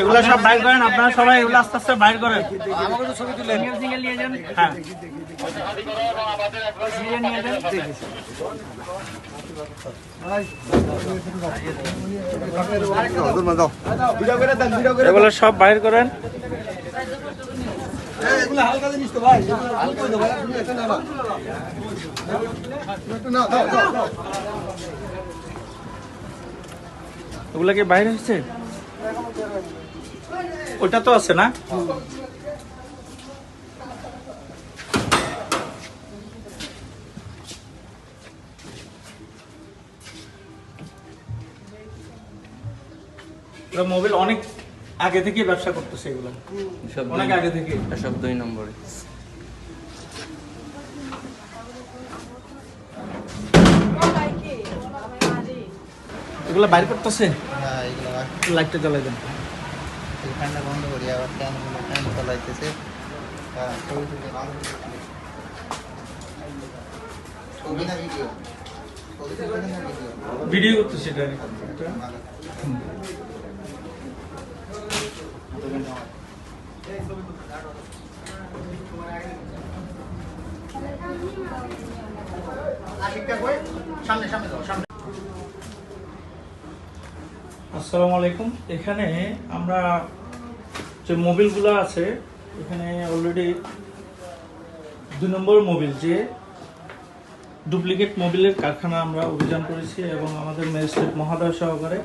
এগুলো সব বাইর করেন, আপনারা সবাই এগুলো আস্তে আস্তে বাইর করেন। আমাকে তো ছবি তুলে নিয়ে যান হ্যাঁ। নিয়ে যান এগুলো সব বাইর করেন। এগুলো কি বাইরে হচ্ছে? ওটা তো আছে না? মোবাইল অনেক আগে থেকে ব্যবসা করতেছে এগুলো। অনেক আগে থেকে সব দুই নম্বরে। এগুলো বাইর করতেছে? হ্যাঁ লাইটটা জ্বালাই দেন। ফ্যানটা বন্ধ করি আবার ফ্যান ফ্যান চালাইতেছে। ছবি না ভিডিও? ভিডিও? করতেছে এটা আসসালামু আলাইকুম। এখানে আমরা যে মোবিলগুলো আছে, এখানে অলরেডি দুই নম্বর মোবিল, যে ডুপ্লিকেট মোবিলের কারখানা আমরা অভিযান করেছি এবং আমাদের ম্যাজিস্ট্রেট মহাদয় সহকারে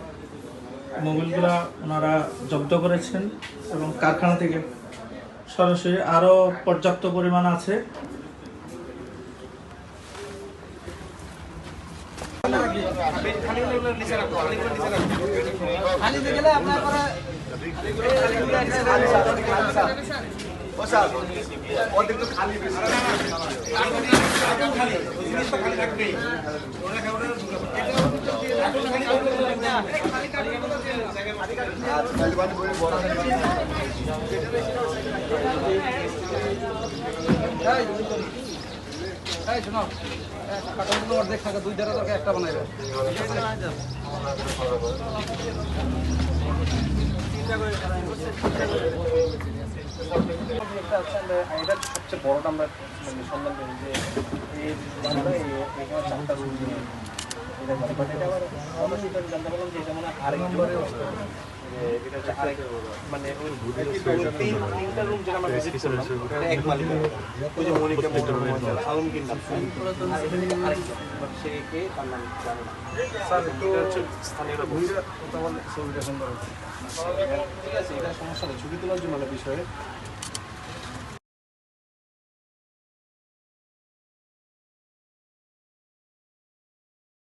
মোবিলগুলো ওনারা জব্দ করেছেন এবং কারখানা থেকে সরাসরি আরও পর্যাপ্ত পরিমাণ আছে। খালিতে গেলে আপনার পরে এই শোনো কার্টনগুলো অর্ধেক দুই ধারে দরকার একটা বানাইবে। সবচেয়ে বড়টা আমরা সন্ধান করি যে চারটা মানে মানে ছবি তোলার জন্য বিষয়ে